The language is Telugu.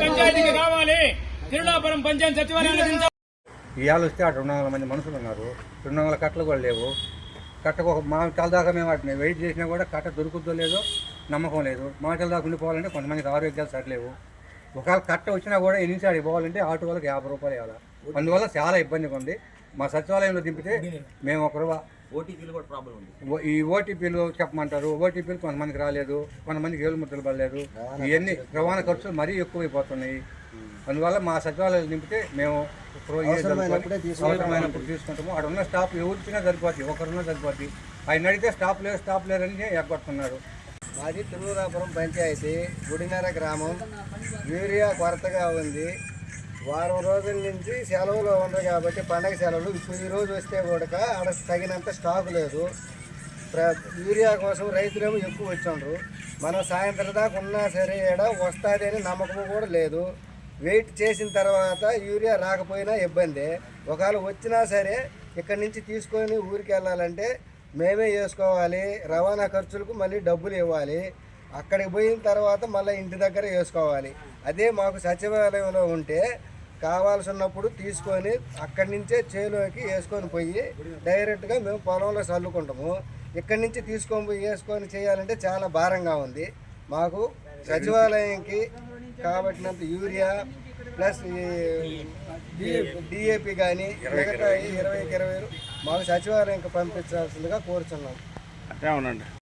పంచాయతీకి కావాలి తిరునాపురం పంచాయతీ సచివాలయానికి ఇవాళ వస్తే అటు రెండు వందల మంది మనుషులు ఉన్నారు. రెండు వందల కట్టలు కూడా లేవు. కట్టకు ఒక మామిడి దాకా మేము వాటిని వెయిట్ చేసినా కూడా కట్ట దొరుకుద్దో లేదో నమ్మకం లేదు. మామిడి దాకా ఉండిపోవాలంటే కొంతమందికి ఆరోగ్యాలు సరిలేవు. ఒకవేళ కట్ట వచ్చినా కూడా ఎన్ని సార్లు పోవాలంటే ఆటో వాళ్ళకి యాభై రూపాయలు ఇవ్వాలి. అందువల్ల చాలా ఇబ్బందిగా ఉంది. మా సచివాలయంలో దింపితే మేము ఒక రూపా ఓటీపీలు కూడా ప్రాబ్లం ఉంది. ఓ- ఈ ఓటీపీలు చెప్పమంటారు. ఓటీపీలు కొంతమందికి రాలేదు. కొంతమందికి ఏళ్ళు ముద్దలు పడలేదు ఇవన్నీ రవాణా ఖర్చులు మరీ ఎక్కువైపోతున్నాయి. అందువల్ల మా సచివాలయాలు నింపితే మేము సరిపోతుంది. అవసరమైనప్పుడు తీసుకుంటాము. అక్కడ ఉన్న స్టాఫ్ ఎవరిచ్చినా సరిపోద్ది ఒకరున్నా సరిపోద్ది. ఆయన అడిగితే స్టాఫ్ లేరు స్టాఫ్ లేరని ఎగ్గొట్టున్నారు మాది తిరువురాపురం పంచాయతీ గుడినర గ్రామం. యూరియా కొరతగా ఉంది. వారం రోజుల నుంచి సెలవులు ఉన్నాయి కాబట్టి పండగ సెలవులు. ఇప్పుడు ఈ రోజు వస్తే కూడా ఆడ తగినంత స్టాక్ లేదు. ప్ర- యూరియా కోసం రైతులేమో ఎక్కువ వచ్చిండ్రు. మనం సాయంత్రం దాకా ఉన్నా సరే వస్తుంది అని నమ్మకం కూడా లేదు. వెయిట్ చేసిన తర్వాత యూరియా రాకపోయినా ఇబ్బంది. ఒకవేళ వచ్చినా సరే ఇక్కడి నుంచి తీసుకొని ఊరికి వెళ్ళాలంటే మేమే వేసుకోవాలి. రవాణా ఖర్చులకు మళ్ళీ డబ్బులు ఇవ్వాలి. అక్కడికి పోయిన తర్వాత మళ్ళీ ఇంటి దగ్గర వేసుకోవాలి. అదే మాకు సచివాలయంలో ఉంటే కావాల్సి ఉన్నప్పుడు తీసుకొని అక్కడి నుంచే చేలోకి వేసుకొని పోయి డైరెక్ట్గా మేము పొలంలో చల్లుకుంటాము. ఇక్కడి నుంచి తీసుకొని పోయి వేసుకొని చేయాలంటే చాలా భారంగా ఉంది. మాకు సచివాలయంకి కాబట్టినంత యూరియా ప్లస్ డిఏపి కానీ మిగతా ఈ ఇరవైకి ఇరవై మాకు సచివాలయంకి పంపించాల్సిందిగా కోరుచున్నాం. అట్టే అవునండి.